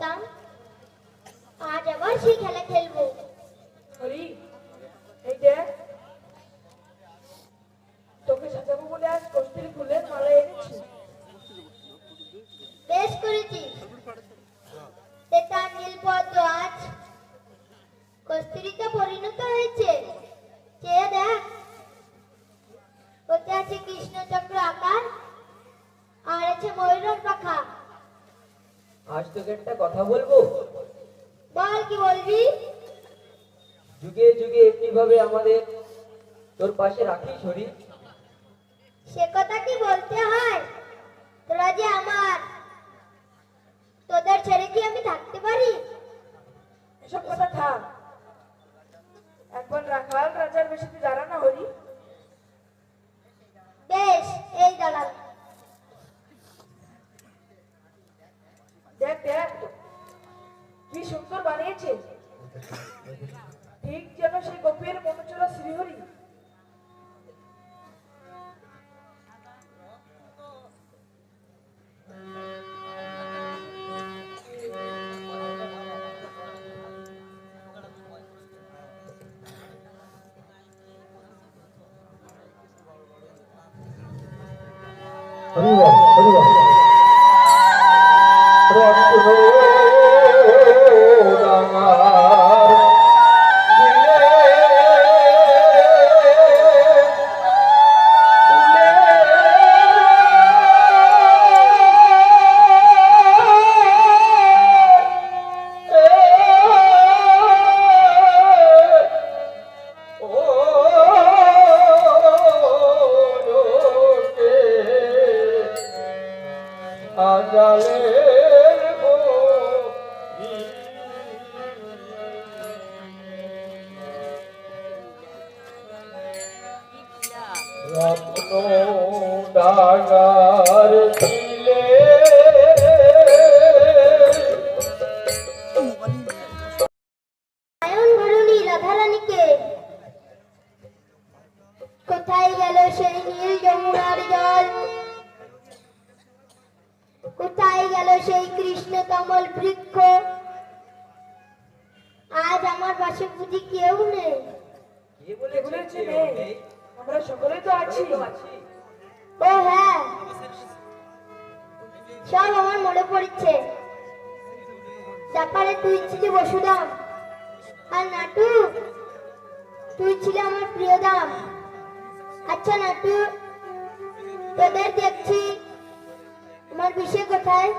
আজ আবার সেই খেলা খেলব। হরি এই দেখ তোকে সাজাবো বলে আজ কস্তুরি ফুলের মালা এনেছি। বেশ করেছিস এটা নীলপদ্ম আজ কস্তুরিতে পরিণত হয়েছে। চেয়ে দেখ ওতে আছে কৃষ্ণচক্র আকার? আর আছে ময়ূরের পাখা আজ তোকে একটা কথা বলব? বল কি বলবি? যুগে যুগে কীভাবে আমাদের তোর পাশে রাখি হরি সে কথা কি বলতে হয়? তোরা যে আমার তোদের ছেড়ে কি আমি থাকতে পারি? এসব কথা থাক। একবার রাখাল রাজার বেশিতে দাঁড়া না হরি বেশ এই দাঁড়াল দেখ দেখ কি সুন্দর বানিয়েছে। ঠিক যেন সেই গোপীর মনোচরা শ্রীহরি। হরিবল হরিবল রত্ন ডাঙার আজালের রত্ন ডাগার দিলে কোথায় গেল সেই নীল যমুনার জল? সেই কৃষ্ণ কমল বৃক্ষ। আজ আমার পাশে বুঝি কেউ নেই। কে বলে বলেছে নেই? আমরা সকলেই তো আছি। ও হ্যাঁ। সব আমার মনে পড়ছে। ব্যাপারে তুই ছিলি বসুদাম আর নাটু তুই ছিলি আমার প্রিয় দাম আচ্ছা নাটু তোদের দেখছি। আমার বিষয় কোথায়?